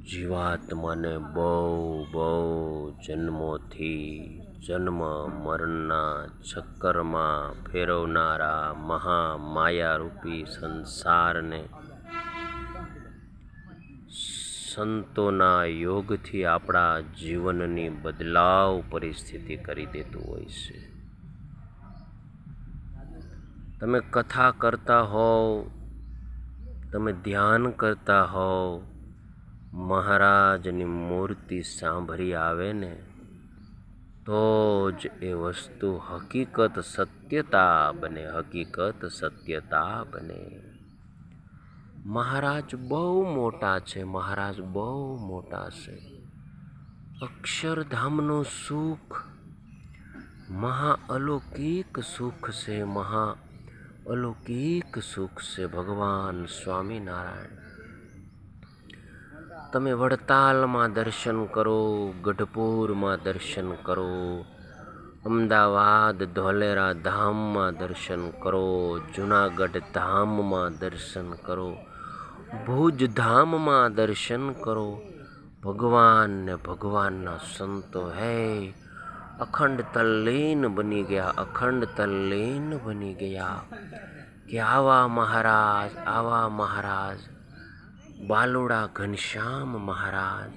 જીવાત્માને બહુ બહુ જન્મોથી જન્મ મરણના ચક્કરમાં ફેરવનારા મહામાયારૂપી સંસારને સંતોના યોગથી આપણા જીવનની બદલાવ પરિસ્થિતિ કરી દેતું હોય છે. તમે કથા કરતા હોવ, તમે ધ્યાન કરતા હોવ મહારાજની મૂર્તિ સાંભળી આવે ને, તો જ એ વસ્તુ હકીકત સત્યતા બને, હકીકત સત્યતા બને. મહારાજ બહુ મોટા છે, મહારાજ બહુ મોટા છે. અક્ષરધામનું સુખ, મહા અલૌકિક સુખ છે, મહા અલૌકિક સુખ છે ભગવાન સ્વામિનારાયણ. તમે વડતાલમાં દર્શન કરો, ગઢપુરમાં દર્શન કરો, અમદાવાદ ધોલેરા ધામમાં દર્શન કરો, જુનાગઢ ધામમાં દર્શન કરો, ભુજ ધામમાં દર્શન કરો. ભગવાન ને ભગવાનના સંતો હે, અખંડ તલ્લીન બની ગયા, અખંડ તલ્લીન બની ગયા. કે આવા મહારાજ આવા મહારાજ બાલુડા ઘનશ્યામ મહારાજ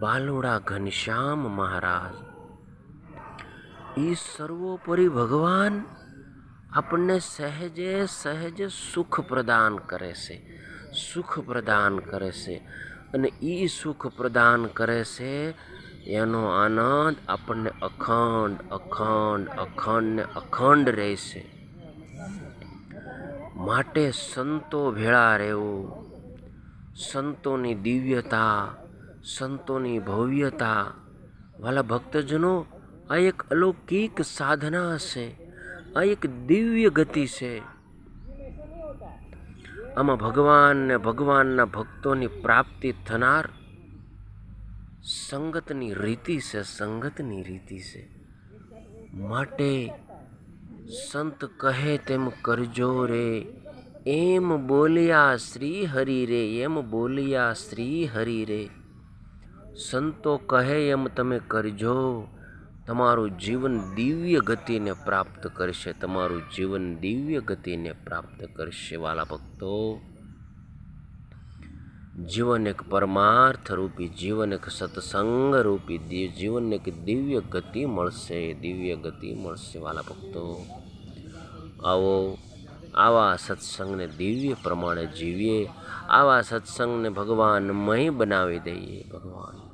બાલોડા ઘનશ્યામ મહારાજ એ સર્વોપરી ભગવાન આપણને સહેજે સહેજ સુખ પ્રદાન કરે છે સુખ પ્રદાન કરે છે અને એ સુખ પ્રદાન કરે છે એનો આનંદ આપણને અખંડ અખંડ અખંડ ને અખંડ રહેશે માટે સંતો ભેળા રહેવું સંતોની દિવ્યતા, સંતોની ભવ્યતા. વાલા ભક્તજનો, આ એક અલૌકિક સાધના છે. આ એક દિવ્ય ગતિ છે. આમાં ભગવાન ને ભગવાનના ભક્તોની પ્રાપ્તિ થનાર સંગતની રીતિ છે, સંગતની રીતિ છે. માટે સંત કહે તેમ કરજો રે. એમ બોલ્યા શ્રી હરિ રે, એમ બોલ્યા શ્રી હરિ રે. સંતો કહે, એમ તમે કરજો. તમારું જીવન દિવ્ય ગતિને પ્રાપ્ત કરશે. તમારું જીવન દિવ્ય ગતિને પ્રાપ્ત કરશે, વાલા ભક્તો. જીવન એક પરમાર્થ રૂપી, જીવન એક સત્સંગ રૂપી જીવન એક દિવ્ય ગતિ મળશે, દિવ્ય ગતિ મળશે, વાલા ભક્તો. આવો આવા સત્સંગને દિવ્ય પ્રમાણે જીવીએ આવા સત્સંગને ભગવાનમય બનાવી દઈએ ભગવાન.